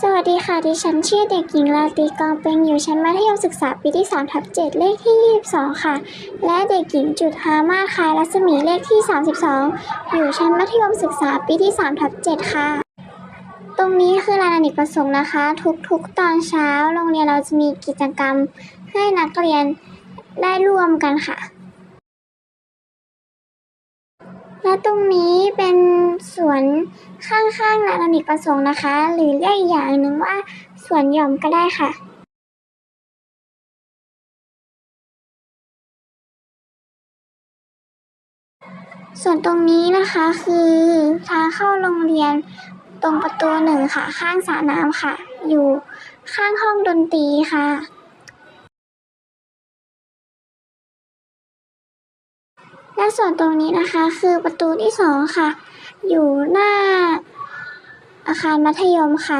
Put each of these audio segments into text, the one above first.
สวัสดีค่ะ ดิฉันชื่อเด็กหญิงลาตีกองเป็งอยู่ชั้นมัธยมศึกษาปีที่3ทับ7เลขที่ 22 ค่ะ และเด็กหญิงจุธามาคายรัศมีเลขที่ 32 อยู่ชั้นมัธยมศึกษาปีที่3ทับ7ค่ะ ตรงนี้คือลานอเนกประสงค์นะคะ ทุกๆตอนเช้า โรงเรียนเราจะมีกิจกรรมให้นักเรียนได้ร่วมกันค่ะ และตรงนี้เป็นสวนข้างๆลานอเนกประสงค์นะคะ หรือเรียกอีกอย่างหนึ่งว่าสวนหย่อมก็ได้ค่ะส่วนตรงนี้นะคะคือทางเข้าโรงเรียนตรงประตูหนึ่งค่ะ ข้างสระน้ำค่ะ อยู่ข้างห้องดนตรีค่ะ และส่วนตรงนี้นะคะคือประตูที่สองค่ะ อยู่หน้าอาคารมัธยมค่ะ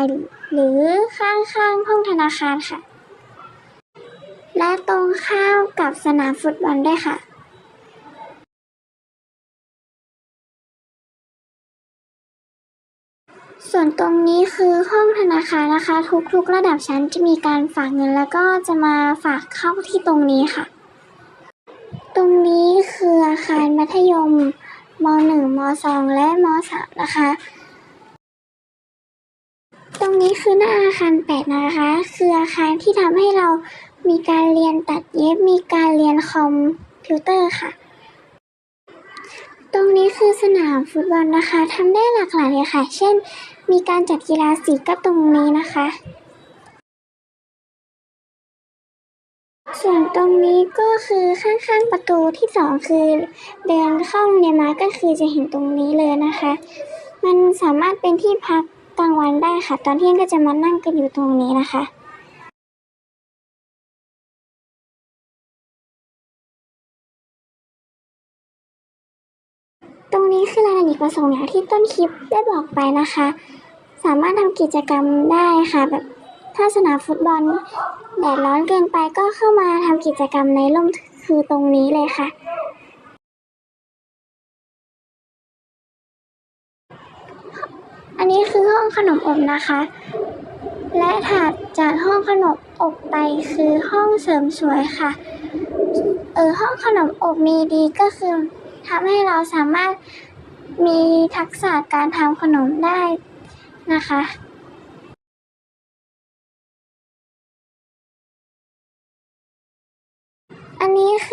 หรือข้างๆห้องธนาคารค่ะ และตรงข้ามกับสนามฟุตบอลด้วยค่ะส่วนตรงนี้คือห้องธนาคารนะคะ ทุกๆ ระดับชั้นจะมีการฝากเงินแล้วก็จะมาฝากเข้าที่ตรงนี้ค่ะ ตรงนี้คืออาคารมัธยมม .1 ม .2 และม .3 นะคะ ตรงนี้คือหน้าอาคาร8นะคะ คืออาคารที่ทำให้เรามีการเรียนตัดเย็บ มีการเรียนคอมพิวเตอร์ค่ะ ตรงนี้คือสนามฟุตบอลนะคะทำได้หลากหลายเลยค่ะ เช่น มีการจัดกีฬาสีก็ตรงนี้นะคะ ส่วนตรงนี้ก็คือข้างๆประตูที่สองคือเดินเข้าโรงเรียนมาก็คือจะเห็นตรงนี้เลยนะคะ มันสามารถเป็นที่พักกลางวันได้ค่ะ ตอนเที่ยงก็จะมานั่งกันอยู่ตรงนี้นะคะตรงนี้คือลานอเนกประสงค์อย่างที่ต้นคลิปได้บอกไปนะคะ สามารถทำกิจกรรมได้ค่ะแบบ ถ้าสนามฟุตบอลแดดร้อนเกินไปก็เข้ามาทำกิจกรรมในร่มคือตรงนี้เลยค่ะ อันนี้คือห้องขนมอบนะคะ และถัดจากห้องขนมอบไปคือห้องเสริมสวยค่ะ เออห้องขนมอบมีดีก็คือทำให้เราสามารถมีทักษะการทำขนมได้นะคะ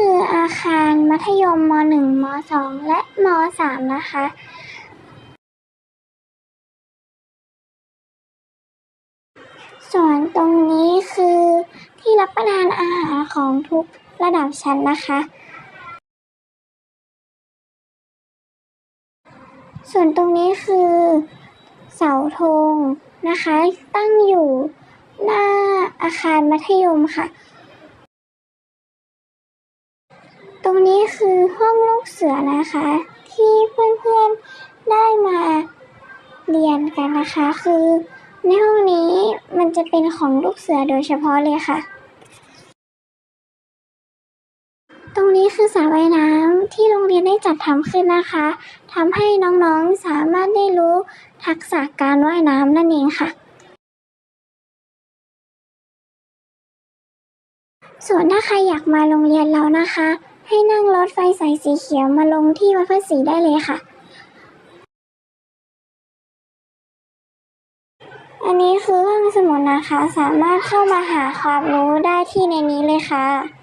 คืออาคารมัธยมม .1 ม .2 และม .3 นะคะส่วนตรงนี้คือที่รับประทานอาหารของทุกระดับชั้นนะคะ ส่วนตรงนี้คือเสาธงนะคะ ตั้งอยู่หน้าอาคารมัธยมค่ะ ตรงนี้คือห้องลูกเสือนะคะ ที่เพื่อนๆได้มาเรียนกันนะคะ คือในห้องนี้มันจะเป็นของลูกเสือโดยเฉพาะเลยค่ะ ตรงนี้คือสระว่ายน้ำที่โรงเรียนได้จัดทำขึ้นนะคะทำให้น้องๆสามารถได้รู้ทักษะการว่ายน้ำนั่นเองค่ะส่วนถ้าใครอยากมาโรงเรียนเรานะคะ ให้นั่งรถไฟสายสีเขียวมาลงที่วัดพระศรีได้เลยค่ะ อันนี้คือห้องสมุดนะคะ สามารถเข้ามาหาความรู้ได้ที่ในนี้เลยค่ะ